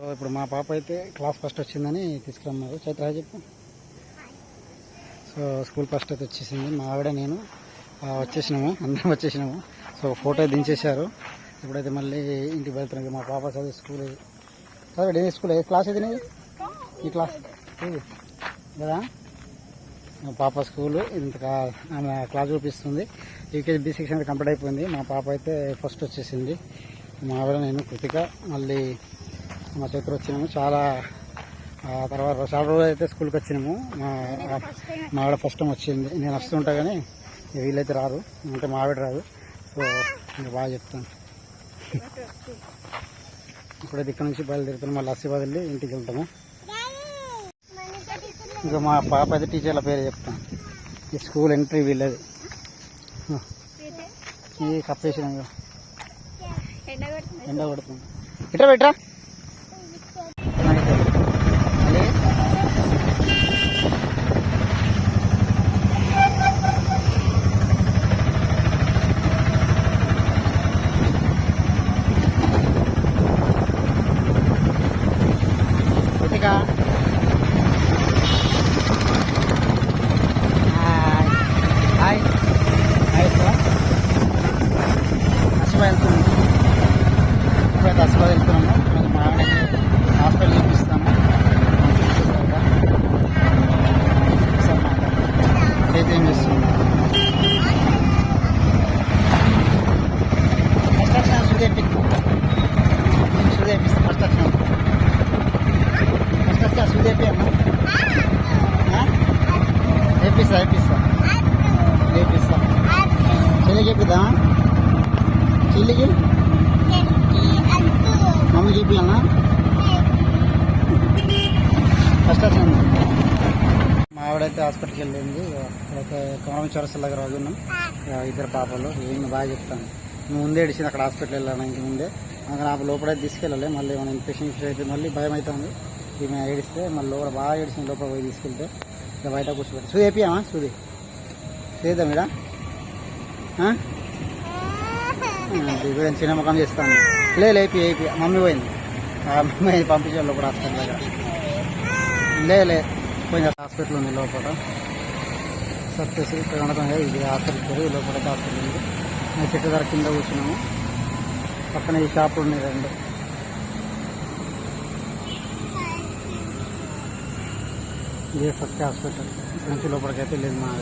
So ఇప్పుడు మా పాప అయితే క్లాస్ ఫస్ట్ వచ్చిందని తీసుకురమ్మన్నారు చైత్ర చెప్పు. సో స్కూల్ ఫస్ట్ అయితే వచ్చేసింది. మా ఆవిడ నేను వచ్చేసినాము. అందరం వచ్చేసినాము. సో ఫోటో దించేశారు. ఇప్పుడైతే మళ్ళీ ఇంటికి వెళ్తున్నాం. మా పాప చదివే స్కూల్ ఇది. చదివాడు ఏ స్కూల్? ఏ క్లాస్ ఇది ఈ క్లాస్ కదా? మా పాప స్కూల్ ఇంత ఆమె క్లాస్ చూపిస్తుంది. యూకేజీ బీ సెక్షన్ కంప్లీట్ అయిపోయింది. మా పాప అయితే ఫస్ట్ వచ్చేసింది. మా ఆవిడ నేను కృతిక మళ్ళీ మా చైత్ర వచ్చినాము. చాలా తర్వాత చాలా రోజులు అయితే స్కూల్కి వచ్చినాము. మా మా ఆవిడ ఫస్ట్ టైం వచ్చింది. నేను వస్తుంటా కానీ వీళ్ళైతే రారు. అంటే మా ఆవిడ రాదు. సో నేను బాగా చెప్తాను. ఇప్పుడైతే ఇక్కడ నుంచి బయలుదేరుతున్నాం మళ్ళీ ఆశీర్వాద్ వెళ్ళి ఇంటికి వెళ్తాము. ఇంకా మా పాప అయితే టీచర్ల పేరు చెప్తాను. ఈ స్కూల్ ఎంట్రీ వీళ్ళది. ఈ కప్పేసిన ఎండ కొడుతుంది. ఇట్రా పెట్టరా వేపిస్తా వేపిస్తా వేపిస్తా చెల్లికి చెప్పిద్దామా చెల్లికి మమ్మీ చూపించాలనా ఫస్ట్ వచ్చింది మా ఆవిడైతే హాస్పిటల్కి వెళ్ళింది. ఒక కోమరం చౌరస్తా దగ్గర రాజున్నాం ఇద్దరు పాపలు. ఏమి బాగా చెప్తాను. నువ్వు ముందే ఏడిచింది అక్కడ హాస్పిటల్ వెళ్ళడానికి ముందే. అక్కడ నాకు లోపలైతే తీసుకెళ్ళాలి. మళ్ళీ మన ఇన్ఫెక్షన్ అయితే మళ్ళీ భయం అవుతుంది. ఈమె ఏడిస్తే మళ్ళీ లోపల బాగా ఏడిచింది. లోపల పోయి తీసుకెళ్తే ఇక బయట కూర్చోబెట్టి సూది వేపియామా సూది చేద్దాం ఇడా ఇప్పుడు చిన్న ముఖం చేస్తాను. లే లేపి ఏపి మమ్మీ పోయింది. మమ్మీ పంపించారు లోపల హాస్పిటల్ దగ్గర. లే లే. పోయింది హాస్పిటల్ ఉంది లోపల. సత్యసి ఇక్కడ ఉండటం లేదు. ఇది హాస్పిటల్ పేరు లోపల హాస్పిటల్ ఉంది. మేము చెట్టు ధర కింద కూర్చున్నాము. పక్కన ఈ షాపులు ఉన్నాయి రెండు. ఇదే సత్య హాస్పిటల్. నుంచి లోపలికి అయితే లేదు మా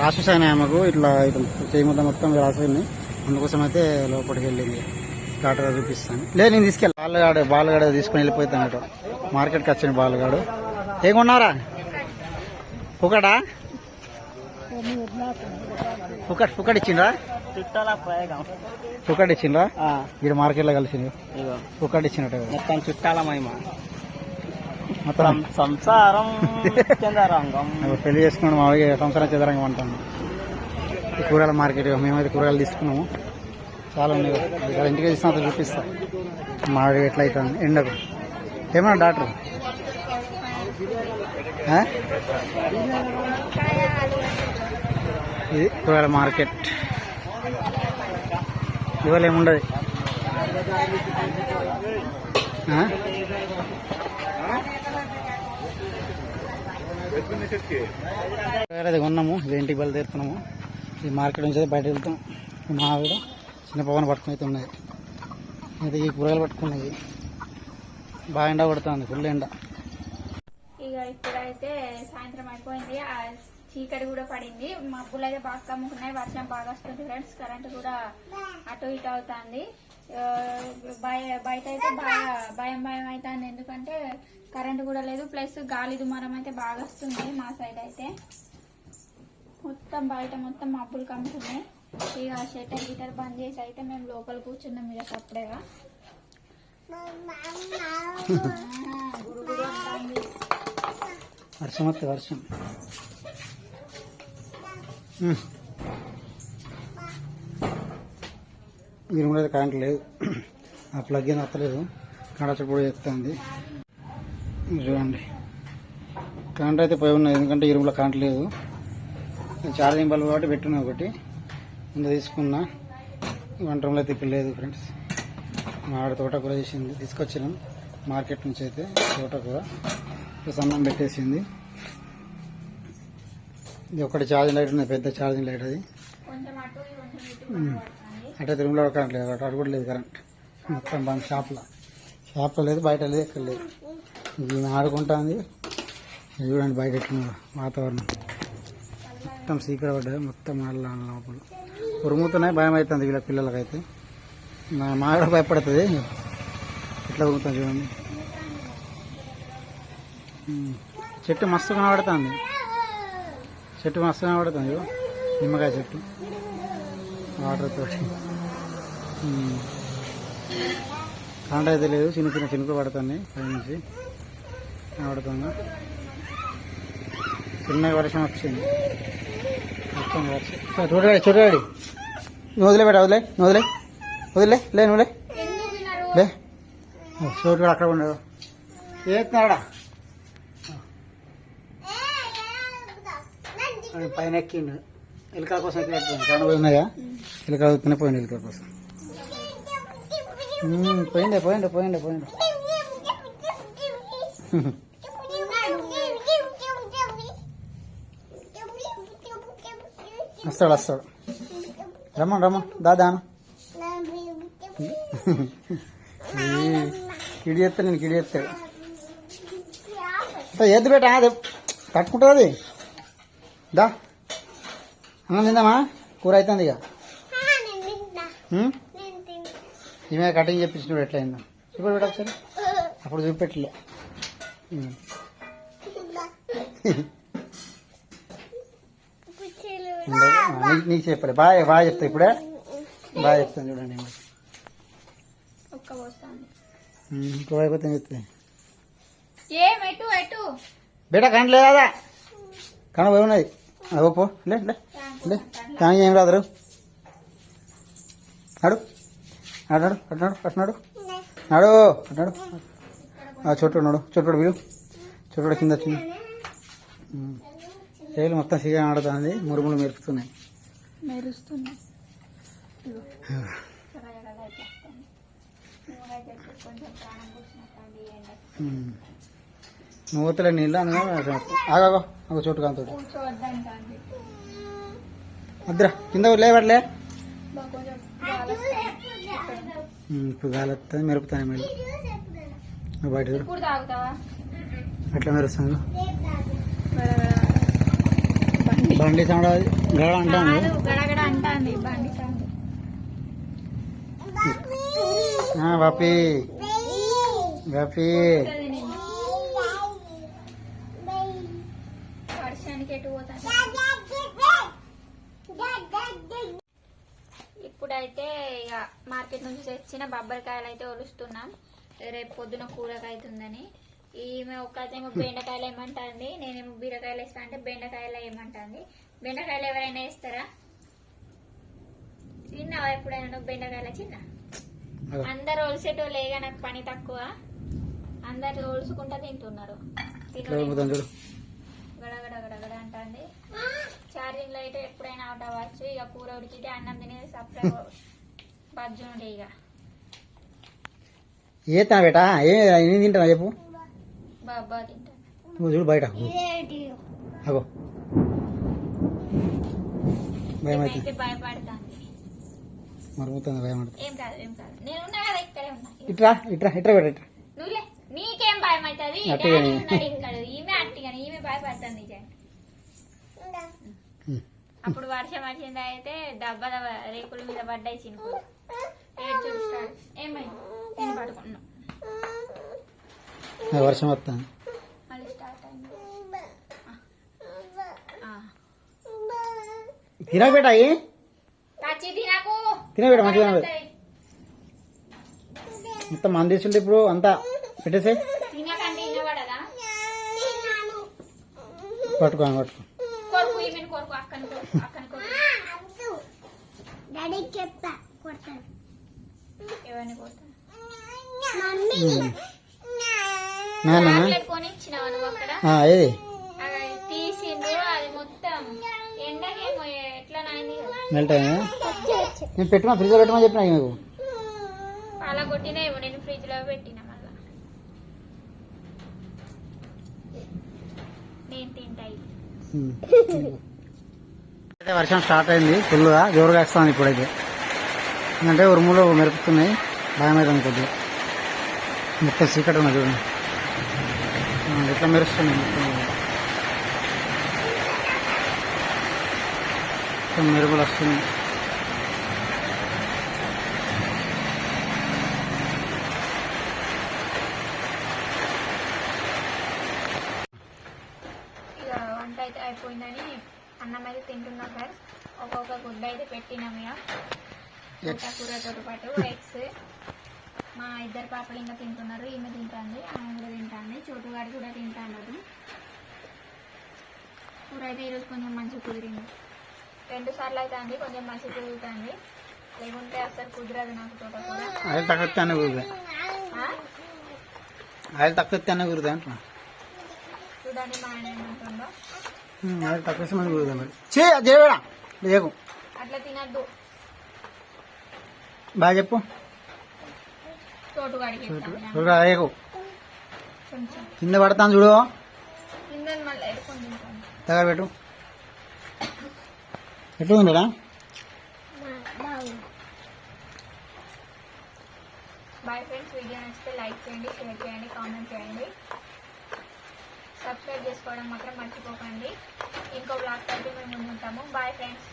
రాసేసాను ఆమెకు ఇట్లా ఇట్లా చేయి ముద్ద మొత్తం రాసింది అందుకోసం అయితే లోపలికి వెళ్ళింది. డాక్టర్ గారు చూపిస్తాను. లేదు నేను తీసుకెళ్ళి. బాలుగాడు బాలుగాడు తీసుకుని వెళ్ళిపోతాను ఇటు మార్కెట్కి వచ్చిన బాలుగాడు. ఏం కొన్నారా? ఒకటా ఫుకట్ ఫుకట్ ఇచ్చిండ్రా? ఫుకట్ ఇచ్చిండ్రా? ఇక్కడ మార్కెట్లో కలిసింది ఫుకట్ ఇచ్చినట్టు మొత్తం చుట్టాల మహిమ. సంసారం చందరంగం. పెళ్ళి చేసుకున్నాడు మామూలుగా సంసారం చదరంగం అంటాను. ఈ కూరగాయల మార్కెట్ మేమైతే కూరగాయలు తీసుకున్నాము. చాలా ఉన్నాయి కదా. ఇంటికి తీసిన చూపిస్తా. మామిడి ఎట్లా అవుతుంది? ఎండకు. ఏమన్నా డాక్టర్? ఆ? ఇది కూరగాయల మార్కెట్. ఇవాళ ఏముండదు? అది కొన్నాము ఇది ఇంటికి బయలుదేరుతున్నాము. ఈ మార్కెట్ నుంచి అయితే బయట వెళ్తాం. మా ఆవిడ చిన్న పవన్ పట్టుకుని అయితే ఉన్నాయి. అయితే ఈ కూరగాయలు పట్టుకున్నాయి. బాగా ఎండ కొడుతుంది ఫుల్ ఎండ. ఇక ఇప్పుడైతే సాయంత్రం అయిపోయింది. ఆ చీకటి కూడా పడింది. మబ్బులు అయితే బాగా కమ్ముకున్నాయి. వర్షం బాగా వస్తుంది ఫ్రెండ్స్. కరెంట్ కూడా అటు ఇటు అవుతుంది. బయట అయితే బాగా భయం భయం అవుతుంది. ఎందుకంటే కరెంట్ కూడా లేదు. ప్లస్ గాలి దుమారం అయితే బాగా వస్తుంది మా సైడ్ అయితే. మొత్తం బయట మొత్తం మబ్బులు కమ్ముతున్నాయి ఇక షటర్ హీటర్ బంద్ చేసి అయితే మేము లోపల కూర్చున్నాం ఇక సప్పుడేగా వర్షం వస్తే వర్షం. మీరు కూడా కరెంట్ లేదు. ఆ ప్లగ్ ఏం వస్తలేదు. కరెంట్ కూడా చూడండి కరెంట్ అయితే పోయి ఉన్నది ఎందుకంటే ఈ రూమ్లో కరెంట్ లేదు. ఛార్జింగ్ బల్బ్ కాబట్టి పెట్టున్నా ఒకటి. ముందు తీసుకున్నా. వంట రూమ్లో అయితే ఇప్పుడు లేదు ఫ్రెండ్స్ మా ఆవిడ తోటకూర చేసింది తీసుకొచ్చినాం. మార్కెట్ నుంచి అయితే తోటకూర ప్లస్ అన్నం పెట్టేసింది. ఇది ఒకటి ఛార్జింగ్ లైట్ ఉంది పెద్ద ఛార్జింగ్ లైట్ అది. అటు తిరుగులో కరెంట్ లేదు అటు అటు కూడా లేదు కరెంట్ మొత్తం బంద్ షాప్లో షాప్లో లేదు బయట లేదు ఎక్కడ లేదు. ఈమె ఆడుకుంటుంది చూడండి బయట వాతావరణం. మొత్తం సీకరపడ్డది మొత్తం ఆడలా లోపల. ఉరుముతున్నాయి భయం అవుతుంది వీళ్ళ పిల్లలకైతే. మా మాడ భయపడుతుంది. ఎట్లా ఉరుముతుంది చూడండి. చెట్టు మస్తు కనబడుతుంది. చెట్టు మస్తు కనబడుతుంది నిమ్మకాయ చెట్టు. వాటర్ తోటి. కరెంట్ అయితే లేదు. చిన్న చిన్న చినుకులు పడుతున్నాయి పై నుంచి కనబడుతుంది చిన్న వర్షం వచ్చింది మొత్తం వర్షం చూడగాడి చూడగాడి నువ్వు వదిలే బేట వదిలే నువ్వు వదిలే వదిలే లే నువ్వులే ఎందుకు వినరు లే చోటు కూడా అక్కడ ఉండదు ఏతున్నాడా పైన ఎక్కిండు ఎలుకల కోసం ఎక్కినట్టు రెండు పోయినాయా ఎలుకలు వస్తాడు వస్తాడు. రమ్మను రమ్మను. దాదాను కిడి చేస్తాను నేను కిడి చేస్తాడు. ఎద్దు బేట అది? కట్టుకుంటుంది దా. అన్నం తిందామా? కూర అవుతుంది ఇక? ఈమె కటింగ్ చెప్పించినప్పుడు ఎట్లా అయిందో చూపడు బేట ఒకసారి. అప్పుడు చూపెట్టలే. నీకు చెప్పలే. బాగా బాగా చెప్తా ఇప్పుడే. బాగా చెప్తాను చూడండి ఇంకో అయిపోతే ఎటు బేట కరెంట్ లేదా? పోయి ఉన్నది. అది పో లే లే. కానీ ఏం రాదు నాడు. అన్నాడు అట్నాడు అట్నాడు నాడు అట్నాడు ఆ చోటు నాడు చోటు వీడు. చోటు కింద వచ్చింది. చేలు మొత్తం సిగా ఆడుతుంది మురుములు మెరుపుతున్నాయి. నూతలే నీళ్ళు ఆగాగో ఒక చోటు కాంతో వద్దురా కింద లేవట్లే. ఇప్పుడు గాలి వస్తుంది మెరుపుతాయి మళ్ళీ. బయట అట్లా మెరుస్తుంది. గడగడ. బండి. బండి సౌండ్ అది. గడ అంటాను. కాదు గడగడ అంటాంది. బండి సౌండ్. బాపి బాపి ఇప్పుడైతే ఇక మార్కెట్ నుంచి తెచ్చిన బొబ్బరికాయలు అయితే ఒలుస్తున్నాం. రేపు పొద్దున కూరకు అవుతుందని ఈమె ఒక్కతేమో బెండకాయలు ఏమంటుంది నేనేమో బీరకాయలు వేస్తా అంటే బెండకాయలు ఏమంటుంది. బెండకాయలు ఎవరైనా వేస్తారా? తిన్నావా ఎప్పుడైనా నువ్వు బెండకాయల చిన్న అందరు ఒలిసేటోళ్ళు లేగా నాకు పని తక్కువ అందరు ఒలుసుకుంటా తింటున్నారు. గడగడ గడగడ అంటుంది. ఛార్జింగ్ లైట్ ఎప్పుడైనా అవుట్ అవ్వచ్చు ఇక కూర ఉడికితే అన్నం తినేది సప్లై బజ్జు ఉండే ఇక. ఏ తా బేటా ఏ ఏం తింటానా చెప్పు. నువ్వు చూడు బయట. అగో. భయం అవుతుంది మరుగుతుంది భయం అవుతుంది ఇట్రా ఇట్రా ఇట్రా బేట ఇట్రా. నువ్వులే నీకేం భయం అవుతుంది అట్టిగానే. డాడీ ఉన్నాడు ఇక్కడ ఈమె అట్టిగానే ఈమె భయపడుతుంది నిజంగా ఉమ్. అప్పుడు వర్షం వచ్చింది అయితే దెబ్బల రేకుల మీద పడ్డాయి స్టార్ట్ ఏమైంది? నేను పడుకున్నా. వర్షం ఆ. తినక బేట తిన బేట మంచిగా తిన. మొత్తం మంది తీసుంటే ఇప్పుడు అంతా పెట్టేసే వినబడదా పట్టుకో. నాన్న? ఏది? మెల్ట్ అయిందా నేను పెట్టమా? ఫ్రిడ్జ్ పెట్టమని చెప్పినా మీకు పడగొట్టినేమో నేను పెట్టిన మళ్ళా. నేను తింటాయి అయితే వర్షం స్టార్ట్ అయింది ఫుల్గా జోరుగా వేస్తుంది ఇప్పుడైతే. ఎందుకంటే ఉరుములు మెరుపుతున్నాయి భయం అవుతుంది కొద్దిగా. మొత్తం చీకటి ఉన్నది చూడండి. ఎట్లా మెరుస్తున్నాయి మొత్తం? మొత్తం మెరుపులు వస్తున్నాయి. వంట అయితే అయిపోయిందని అన్నం అయితే తింటున్నాం ఫ్రెండ్స్ ఒక్కొక్క గుడ్డ అయితే పెట్టినాం ఇక కూరతో పాటు ఎగ్స్. మా ఇద్దరు పాపలు ఇంకా తింటున్నారు ఈమె తింటుంది ఆమె కూడా తింటుంది చోటుగాడు కూడా తింటాడు కూర అయితే ఈరోజు కొంచెం మంచిగా కుదిరింది. రెండు సార్లు అయితే అండి కొంచెం మంచిగా కుదురుతుంది. లేకుంటే అసలు కుదరదు నాకు తోట తక్కువ తక్కువ కురుతాయి అంటున్నా. చూడండి మా ఆయన ఏమంటుందో తక్కువ మరి. చే అది చేయడా లేకు. అట్లా తినద్దు. బాగా చెప్పు. కొంచెం. కింద పడతాను చూడు. దగ్గర పెట్టు. ఎట్లుందిరా? బాగుంది బాయ్ ఫ్రెండ్స్ వీడియో నచ్చితే లైక్ చేయండి షేర్ చేయండి కామెంట్ చేయండి. సబ్స్క్రైబ్ చేసుకోవడం మాత్రం మర్చిపోకండి. ఇంకో బ్లాగ్ అయితే మేము ముందుంటాము బాయ్ ఫ్రెండ్స్.